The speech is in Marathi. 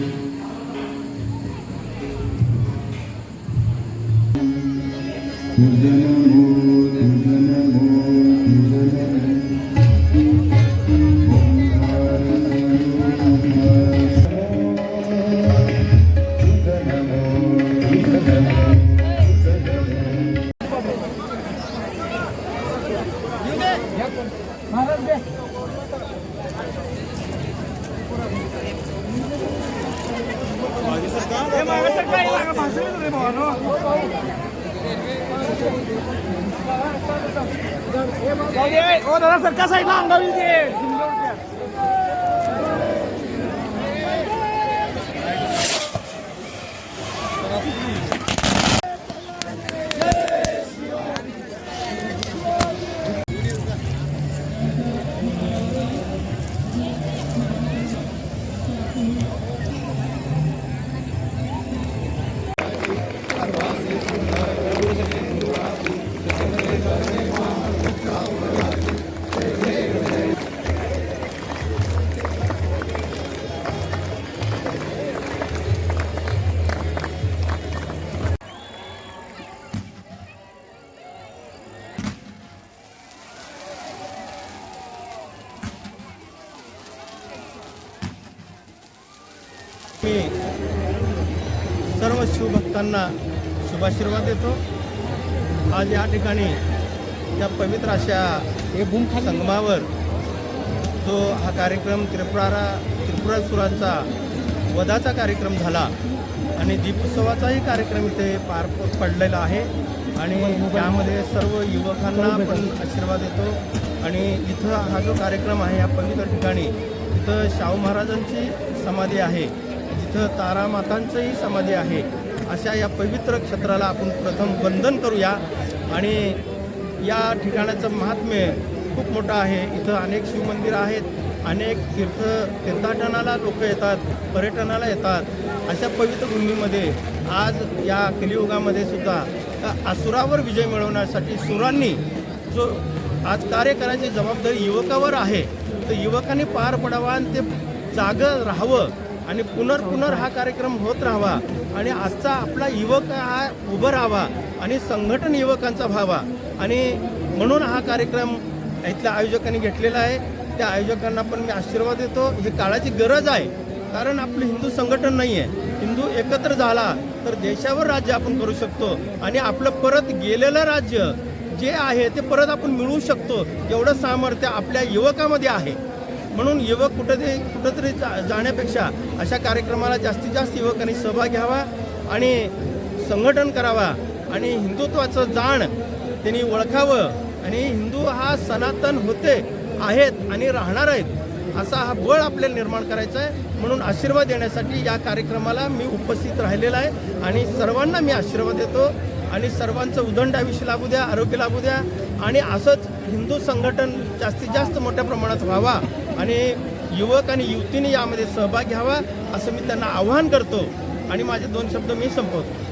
Thank you. हो, दादा सरकार साईडला अंगावी मी सर्व शिवभक्तांना शुभाशीर्वाद देतो. आज या ठिकाणी या पवित्र अशा संगमावर जो हा कार्यक्रम त्रिपुरारा त्रिपुरासुरांचा वधाचा कार्यक्रम झाला आणि दीपोत्सवाचाही कार्यक्रम इथे पार पडलेला आहे आणि त्यामध्ये सर्व युवकांना पण आशीर्वाद देतो. आणि इथं हा जो कार्यक्रम आहे या पवित्र ठिकाणी इथं शाहू महाराजांची समाधी आहे. इथं तारामातांचंही समाधी आहे. अशा या पवित्र क्षेत्राला आपण प्रथम वंदन करूया. आणि या ठिकाणाचं महात्म्य खूप मोठं आहे. इथं अनेक शिवमंदिरं आहेत. अनेक तीर्थ तीर्थाटनाला लोक येतात पर्यटनाला येतात. अशा पवित्र भूमीमध्ये आज या कलियुगामध्ये सुद्धा असुरावर विजय मिळवण्यासाठी सुरांनी जो आज कार्य करायची जबाबदारी युवकावर आहे तर युवकांनी पार पडावा आणि ते जागं राहावं. आणि पुनर्पुनर हा कार्यक्रम होत राहावा आणि आजचा आपला युवक हा उभं राहावा आणि संघटन युवकांचा व्हावा. आणि म्हणून हा कार्यक्रम इथल्या आयोजकांनी घेतलेला आहे. त्या आयोजकांना पण मी आशीर्वाद देतो. ही काळाची गरज आहे. कारण आपलं हिंदू संघटन नाही आहे. हिंदू एकत्र झाला तर देशावर राज्य आपण करू शकतो. आणि आपलं परत गेलेलं राज्य जे आहे ते परत आपण मिळवू शकतो. एवढं सामर्थ्य आपल्या युवकामध्ये आहे. म्हणून युवक कुठेतरी कुठंतरी जा जाण्यापेक्षा अशा कार्यक्रमाला जास्तीत जास्त युवकांनी सहभाग घ्यावा आणि संघटन करावा आणि हिंदुत्वाचं जाण त्यांनी ओळखावं आणि हिंदू हा सनातन होते आहेत आणि राहणार आहेत असा हा बळ आपल्याला निर्माण करायचा आहे. म्हणून आशीर्वाद देण्यासाठी या कार्यक्रमाला मी उपस्थित राहिलेला आहे आणि सर्वांना मी आशीर्वाद देतो आणि सर्वांचं उदंड आयुष्य लाभू द्या आरोग्य लाभू द्या आणि असंच हिंदू संघटन जास्तीत जास्त मोठ्या प्रमाणात व्हावा आणि युवक आणि युवतीने यामध्ये सहभाग घ्यावा असं मी त्यांना आवाहन करतो. आणि माझे दोन शब्द मी संपवतो.